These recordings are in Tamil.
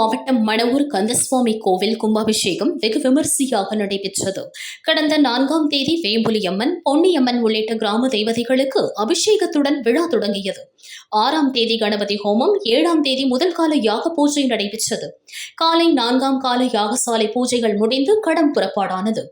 மாவட்டம் மணவூர் கந்தசுவாமி கோவில் கும்பாபிஷேகம் வெகு விமரிசையாக நடைபெற்றது. கடந்த நான்காம் தேதி வேம்புலியம்மன் பொன்னியம்மன் உள்ளிட்ட கிராம தெய்வதைகளுக்கு அபிஷேகத்துடன் விழா தொடங்கியது. ஆறாம் தேதி கணபதி ஹோமம் ஏழாம் தேதி முதல் கால யாக பூஜை நடைபெற்றது. காலை நான்காம் கால யாகசாலை பூஜைகள் முடிந்து கடம் புறப்பாடானது.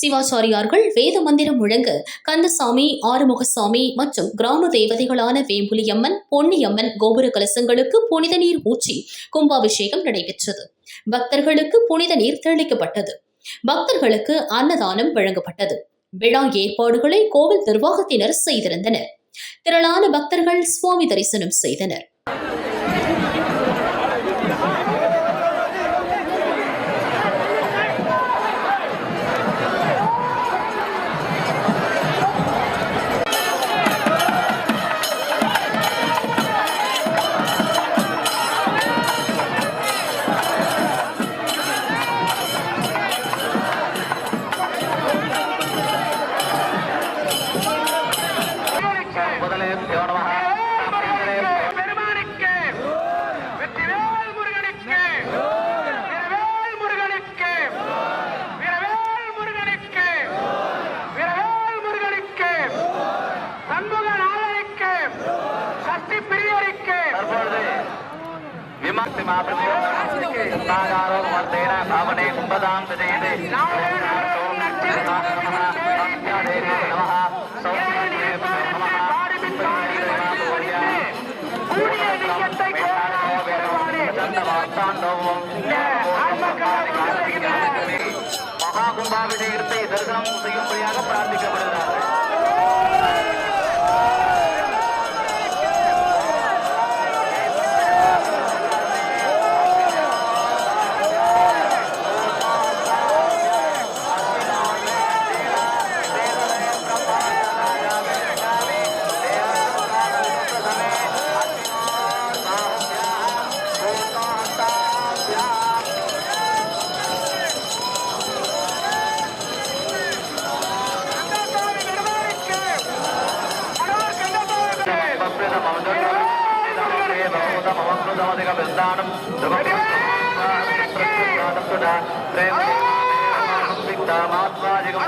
சிவாச்சாரியார்கள் வேத மந்திரம் முழங்க கந்தசாமி ஆறுமுகசாமி மற்றும் கிராம தேவதைகளான வேம்புலியம்மன் பொன்னியம்மன் கோபுர கலசங்களுக்கு புனித நீர் ஊற்றி கும்பாபிஷேகம் நடைபெற்றது. பக்தர்களுக்கு புனித நீர் தெளிக்கப்பட்டது. பக்தர்களுக்கு அன்னதானம் வழங்கப்பட்டது. விழா ஏற்பாடுகளை கோவில் நிர்வாகத்தினர் செய்திருந்தனர். திரளான பக்தர்கள் சுவாமி தரிசனம் செய்தனர். முதலே நமः பெருமானுக்கு வெற்றிவேல் முருகனுக்கு வீரவேல் முருகனுக்கு மகா மகாகும்பாபிஷேகத்தை தரிசனம் செய்யும்படியாக பிரார்த்திக்கப்படுகிறார் ृतमस्मृतमधिकवृन्दानं ध्रुवप्रसादं प्रेम मात्मादिकं